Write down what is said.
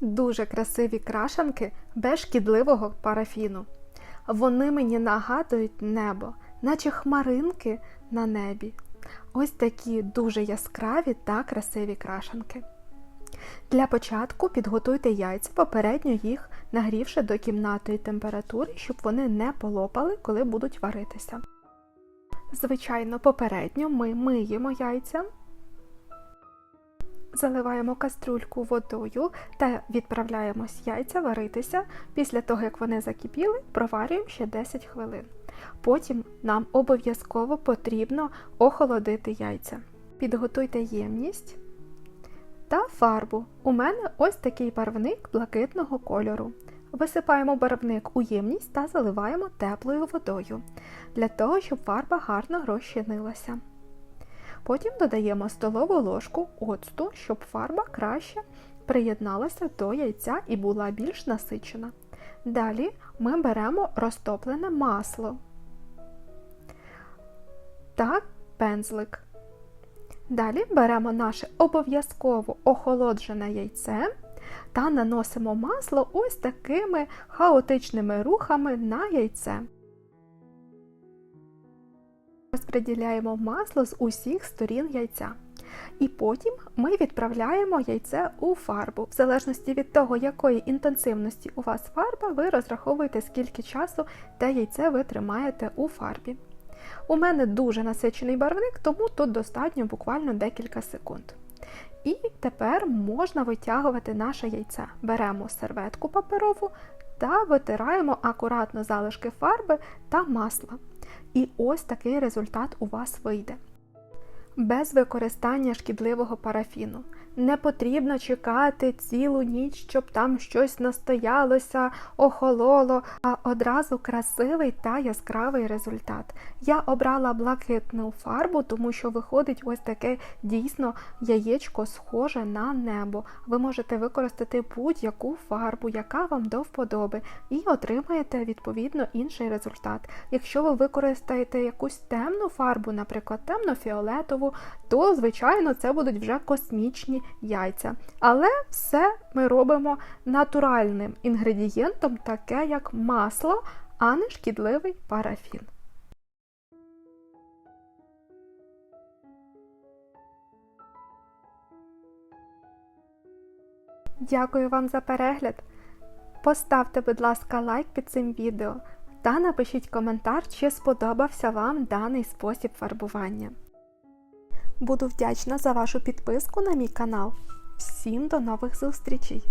Дуже красиві крашанки без шкідливого парафіну. Вони мені нагадують небо, наче хмаринки на небі. Ось такі дуже яскраві та красиві крашанки. Для початку підготуйте яйця, попередньо їх нагрівши до кімнатної температури, щоб вони не полопали, коли будуть варитися. Звичайно, попередньо ми миємо яйця, заливаємо каструльку водою та відправляємось яйця варитися. Після того, як вони закипіли, проварюємо ще 10 хвилин. Потім нам обов'язково потрібно охолодити яйця. Підготуйте ємність та фарбу. У мене ось такий барвник блакитного кольору. Висипаємо барвник у ємність та заливаємо теплою водою, для того, щоб фарба гарно розчинилася. Потім додаємо столову ложку оцту, щоб фарба краще приєдналася до яйця і була більш насичена. Далі ми беремо розтоплене масло та пензлик. Далі беремо наше обов'язково охолоджене яйце та наносимо масло ось такими хаотичними рухами на яйце. Розподіляємо масло з усіх сторін яйця. І потім ми відправляємо яйце у фарбу. В залежності від того, якої інтенсивності у вас фарба, ви розраховуєте, скільки часу те яйце ви тримаєте у фарбі. У мене дуже насичений барвник, тому тут достатньо буквально декілька секунд. І тепер можна витягувати наше яйце. Беремо серветку паперову та витираємо акуратно залишки фарби та масла. І ось такий результат у вас вийде. Без використання шкідливого парафіну. Не потрібно чекати цілу ніч, щоб там щось настоялося, охололо, а одразу красивий та яскравий результат. Я обрала блакитну фарбу, тому що виходить ось таке дійсно яєчко схоже на небо. Ви можете використати будь-яку фарбу, яка вам до вподоби, і отримаєте відповідно інший результат. Якщо ви використаєте якусь темну фарбу, наприклад, темно-фіолетову, то, звичайно, це будуть вже космічні яйця. Але все ми робимо натуральним інгредієнтом, таке як масло, а не шкідливий парафін. Дякую вам за перегляд. Поставте, будь ласка, лайк під цим відео та напишіть коментар, чи сподобався вам даний спосіб фарбування. Буду вдячна за вашу підписку на мій канал. Всім до нових зустрічей!